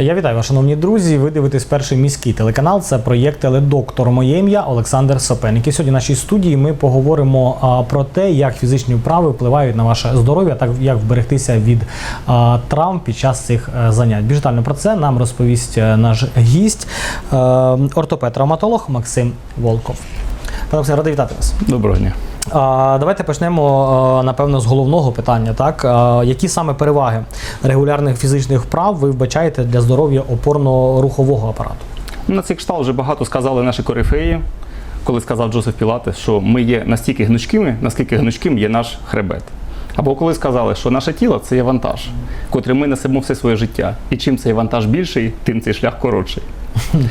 Я вітаю вас, шановні друзі. Ви дивитесь перший міський телеканал. Це проєкт Теледоктор. Моє ім'я Олександр Сопеник. І сьогодні в нашій студії ми поговоримо а, про те, як фізичні вправи впливають на ваше здоров'я, так як вберегтися від а, травм під час цих е, занять. Більш детально про це нам розповість е, наш гість, е, ортопед-травматолог Максим Волков. Пане Максим, радий вітати вас. Доброго дня. Давайте почнемо напевно з головного питання. Так які саме переваги регулярних фізичних вправ ви вбачаєте для здоров'я опорно-рухового апарату? На цей кшталт вже багато сказали наші корифеї, коли сказав Джозеф Пілатес, що ми є настільки гнучкими, наскільки гнучким є наш хребет. Або коли сказали, що наше тіло це є вантаж, котрий ми несемо все своє життя. І чим цей вантаж більший, тим цей шлях коротший.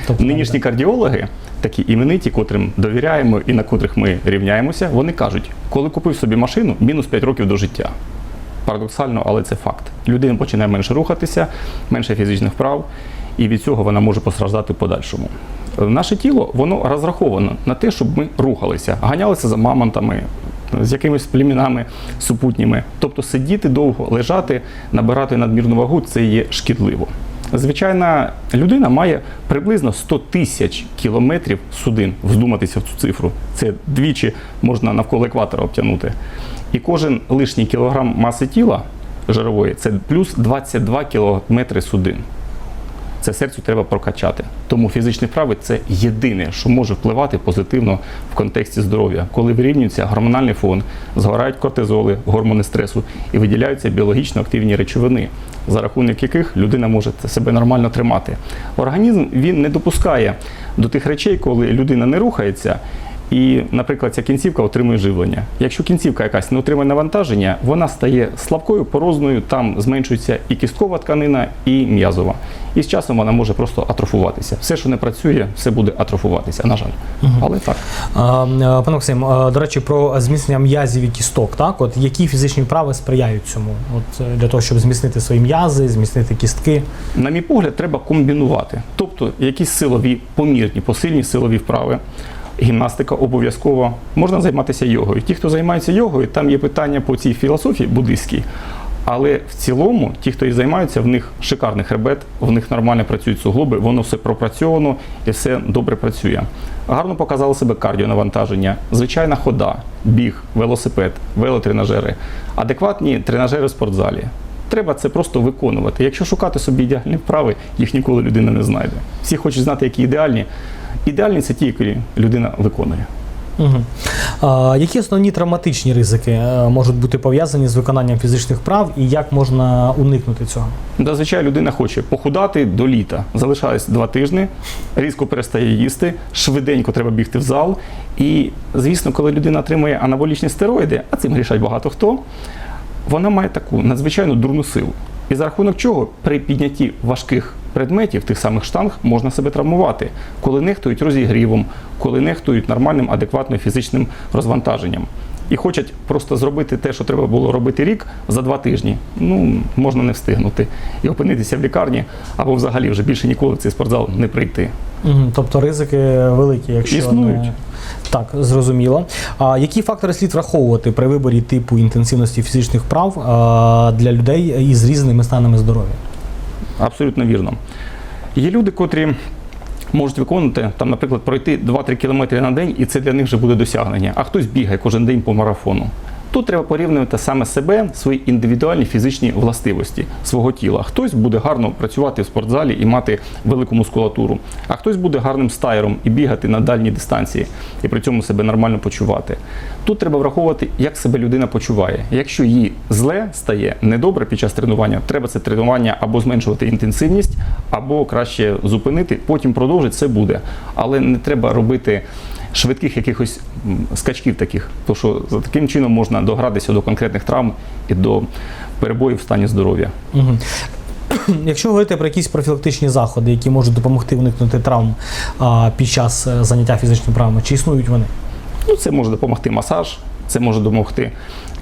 Тобто, Нинішні кардіологи, такі імениті, котрим довіряємо і на котрих ми рівняємося, вони кажуть, коли купив собі машину, мінус 5 років до життя. Парадоксально, але це факт. Людина починає менше рухатися, менше фізичних вправ, і від цього вона може постраждати в подальшому. Наше тіло воно розраховано на те, щоб ми рухалися, ганялися за мамонтами, з якимись племінами супутніми. Тобто сидіти довго, лежати, набирати надмірну вагу це є шкідливо. Звичайна людина має приблизно 100 тисяч кілометрів судин. Вздуматися в цю цифру. Це двічі можна навколо екватора обтягнути. І кожен лишній кілограм маси тіла жирової це плюс 22 кілометри судин. Це серцю треба прокачати. Тому фізичні вправи це єдине, що може впливати позитивно в контексті здоров'я, коли вирівнюється гормональний фон, згорають кортизоли, гормони стресу і виділяються біологічно активні речовини, за рахунок яких людина може себе нормально тримати. Організм він не допускає до тих речей, коли людина не рухається. І, наприклад, ця кінцівка отримує живлення. Якщо кінцівка якась не отримує навантаження, вона стає слабкою, порозною, там зменшується і кісткова тканина, і м'язова. І з часом вона може просто атрофуватися. Все, що не працює, все буде атрофуватися, на жаль. Але так. А, Пане Максим, до речі, про зміцнення м'язів і кісток. Так, от які фізичні вправи сприяють цьому? От е, для того, щоб зміцнити свої м'язи, зміцнити кістки. На мій погляд, треба комбінувати. Тобто якісь силові, помірні, посильні силові вправи. Гімнастика обов'язково можна займатися йогою. Ті, хто займається йогою, там є питання по цій філософії буддийській. Але в цілому, ті, хто і займаються, в них шикарний хребет, в них нормально працюють суглоби, воно все пропрацьовано і все добре працює. Гарно показало себе кардіонавантаження, звичайна хода, біг, велосипед, велотренажери, адекватні тренажери в спортзалі. Треба це просто виконувати. Якщо шукати собі ідеальні вправи, їх ніколи людина не знайде. Всі хочуть знати, які ідеальні. Ідеальні це ті, які людина виконує. Угу. А, які основні травматичні ризики е, можуть бути пов'язані з виконанням фізичних вправ і як можна уникнути цього? Зазвичай людина хоче похудати до літа. Залишається два тижні, різко перестає їсти, швиденько треба бігти в зал. І, звісно, коли людина отримує анаболічні стероїди, а цим грішать багато хто, вона має таку надзвичайно дурну силу. І за рахунок чого при піднятті важких предметів, тих самих штанг, можна себе травмувати, коли нехтують розігрівом, коли нехтують нормальним, адекватним фізичним розвантаженням. І хочуть просто зробити те, що треба було робити рік за два тижні. Ну, можна не встигнути. І опинитися в лікарні або взагалі вже більше ніколи в цей спортзал не прийти. Тобто ризики великі, якщо Існують. Не... Так, зрозуміло. А які фактори слід враховувати при виборі типу інтенсивності фізичних прав для людей із різними станами здоров'я? Абсолютно вірно. Є люди, котрі можуть виконати, там, наприклад, пройти 2-3 кілометри на день, і це для них вже буде досягнення. А хтось бігає кожен день по марафону. Тут треба порівнювати саме себе, свої індивідуальні фізичні властивості свого тіла. Хтось буде гарно працювати в спортзалі і мати велику мускулатуру, а хтось буде гарним стаєром і бігати на дальній дистанції, і при цьому себе нормально почувати. Тут треба враховувати, як себе людина почуває. Якщо їй зле стає недобре під час тренування, треба це тренування або зменшувати інтенсивність, або краще зупинити, потім продовжити це буде. Але не треба робити швидких якихось скачків таких, тому що за таким чином можна догратися до конкретних травм і до перебоїв в стані здоров'я. Угу. Якщо говорити про якісь профілактичні заходи, які можуть допомогти уникнути травм а, під час е, заняття фізичними вправами, чи існують вони? Ну, це може допомогти масаж, це може допомогти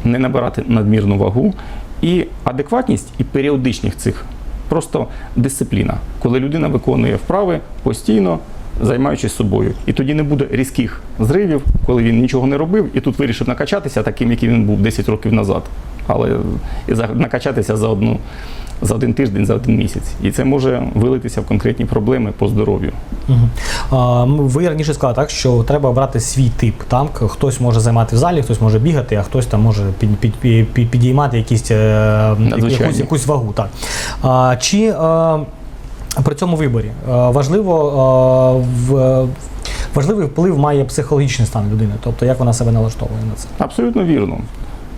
не набирати надмірну вагу і адекватність і періодичність цих. Просто дисципліна. Коли людина виконує вправи постійно, займаючись собою. І тоді не буде різких зривів, коли він нічого не робив, і тут вирішив накачатися таким, яким він був 10 років назад. Але і за- накачатися за одну. За один тиждень, за один місяць, і це може вилитися в конкретні проблеми по здоров'ю. А, Ви раніше сказали так, що треба обрати свій тип. Там хтось може займати в залі, хтось може бігати, а хтось там може під, під, під, під- підіймати якісь, е, якусь, якусь вагу. Так. А, чи е, при цьому виборі е, важливо е, в, важливий вплив має психологічний стан людини, тобто як вона себе налаштовує на це? Абсолютно вірно.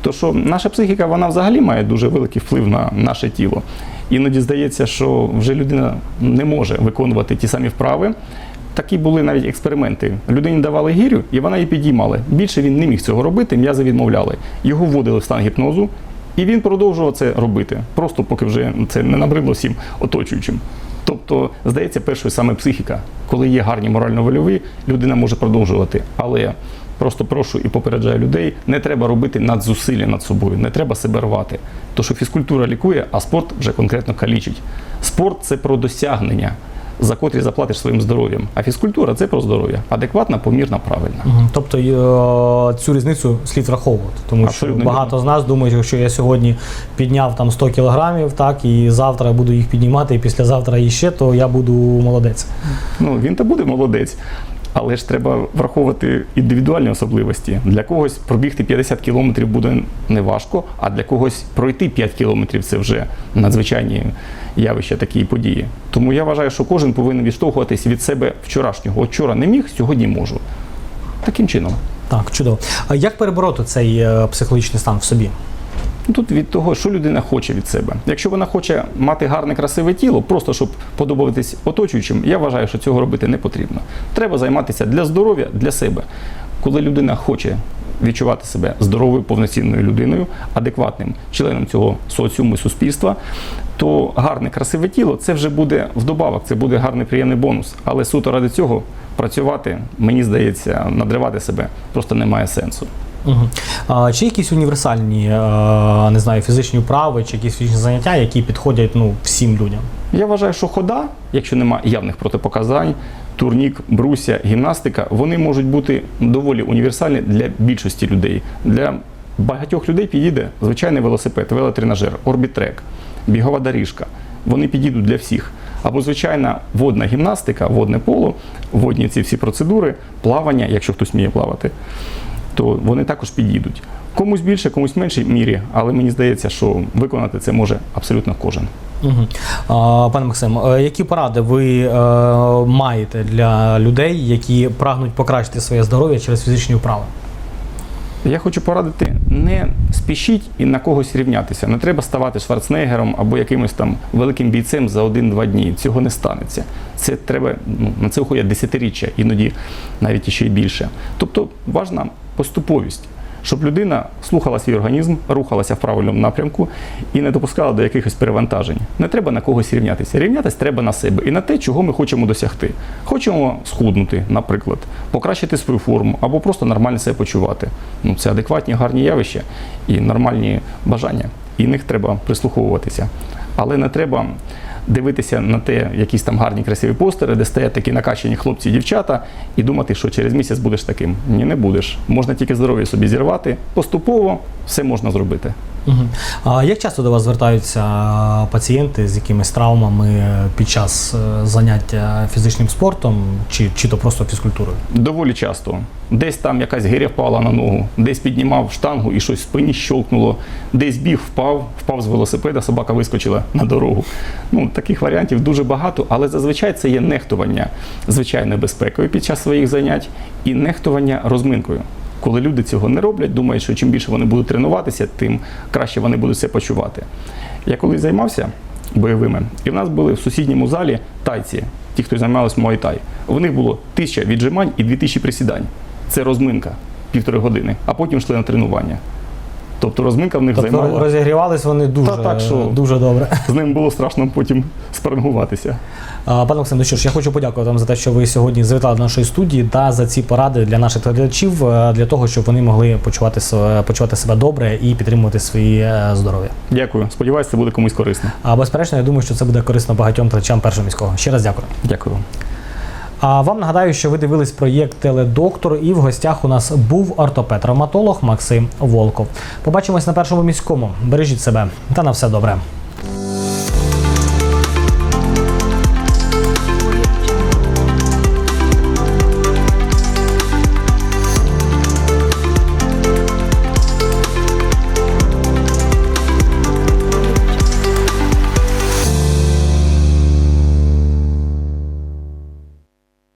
То що наша психіка вона взагалі має дуже великий вплив на наше тіло. Іноді здається, що вже людина не може виконувати ті самі вправи. Такі були навіть експерименти. Людині давали гірю, і вона її підіймала. Більше він не міг цього робити, м'язи відмовляли. Його вводили в стан гіпнозу, і він продовжував це робити. Просто поки вже це не набридло всім оточуючим. Тобто, здається, першою саме психіка. Коли є гарні морально-вольові, людина може продовжувати. Але просто прошу і попереджаю людей, не треба робити надзусилля над собою, не треба себе рвати. То що фізкультура лікує, а спорт вже конкретно калічить. Спорт це про досягнення, за котрі заплатиш своїм здоров'ям. А фізкультура це про здоров'я. Адекватна, помірна, правильна. Угу. Тобто е, цю різницю слід враховувати, тому Абсолютно що багато з нас думають, якщо я сьогодні підняв там 100 кілограмів, так і завтра буду їх піднімати, і післязавтра іще, то я буду молодець. Ну, він то буде молодець. Але ж треба враховувати індивідуальні особливості. Для когось пробігти 50 кілометрів буде неважко, а для когось пройти 5 кілометрів це вже надзвичайні явища, такі події. Тому я вважаю, що кожен повинен відштовхуватись від себе вчорашнього. Вчора не міг, сьогодні можу. Таким чином. Так, чудово. А як перебороти цей е, психологічний стан в собі? Ну, Тут від того, що людина хоче від себе. Якщо вона хоче мати гарне, красиве тіло, просто щоб подобатись оточуючим, я вважаю, що цього робити не потрібно. Треба займатися для здоров'я, для себе. Коли людина хоче відчувати себе здоровою, повноцінною людиною, адекватним членом цього соціуму і суспільства, то гарне, красиве тіло це вже буде вдобавок, це буде гарний приємний бонус. Але суто ради цього працювати, мені здається, надривати себе просто немає сенсу. Угу. А, чи якісь універсальні, е, не знаю, фізичні вправи, чи якісь фізичні заняття, які підходять ну, всім людям? Я вважаю, що хода, якщо немає явних протипоказань, турнік, бруся, гімнастика, вони можуть бути доволі універсальні для більшості людей. Для багатьох людей підійде звичайний велосипед, велотренажер, орбітрек, бігова доріжка. Вони підійдуть для всіх. Або звичайна водна гімнастика, водне поло, водні ці всі процедури, плавання, якщо хтось вміє плавати, то вони також підійдуть. Комусь більше, комусь в меншій мірі, але мені здається, що виконати це може абсолютно кожен. Угу. А, пане Максим, е, які поради ви е, маєте для людей, які прагнуть покращити своє здоров'я через фізичні вправи? Я хочу порадити, не спішіть і на когось рівнятися. Не треба ставати Шварценеггером або якимось там великим бійцем за один-два дні. Цього не станеться. Це треба, ну, на це уходять десятиріччя, іноді навіть іще й більше. Тобто важна поступовість, щоб людина слухала свій організм, рухалася в правильному напрямку і не допускала до якихось перевантажень. Не треба на когось рівнятися. Рівнятися треба на себе і на те, чого ми хочемо досягти. Хочемо схуднути, наприклад, покращити свою форму або просто нормально себе почувати. Ну, це адекватні, гарні явища і нормальні бажання. І них треба прислуховуватися. Але не треба дивитися на те, якісь там гарні красиві постери, де стоять такі накачані хлопці і дівчата, і думати, що через місяць будеш таким. Ні, не будеш. Можна тільки здоров'я собі зірвати. Поступово все можна зробити. А як часто до вас звертаються пацієнти з якимись травмами під час е, заняття фізичним спортом, чи, чи то просто фізкультурою? Доволі часто. Десь там якась гиря впала на ногу, десь піднімав штангу і щось в спині щолкнуло, десь біг, впав, впав з велосипеда, собака вискочила на дорогу. Ну, таких варіантів дуже багато, але зазвичай це є нехтування звичайною безпекою під час своїх занять і нехтування розминкою. Коли люди цього не роблять, думають, що чим більше вони будуть тренуватися, тим краще вони будуть все почувати. Я колись займався бойовими, і в нас були в сусідньому залі тайці, ті, хто займалися муайтай. У них було тисяча віджимань і дві тисячі присідань. Це розминка півтори години, а потім йшли на тренування. Тобто розминка в них Тобто займала. розігрівались вони дуже, Та так, що- дуже добре. З ним було страшно потім спарингуватися. Пане Максим, ну що ж, я хочу подякувати вам за те, що ви сьогодні завітали до нашої студії та за ці поради для наших глядачів, е, для того, щоб вони могли почувати, почувати себе добре і підтримувати своє е, здоров'я. Дякую. Сподіваюся, це буде комусь корисно. А безперечно, я думаю, що це буде корисно багатьом глядачам першого міського. Ще раз дякую. Дякую. А вам нагадаю, що ви дивились проєкт Теледоктор, і в гостях у нас був ортопед-травматолог Максим Волков. Побачимось на першому міському. Бережіть себе та на все добре.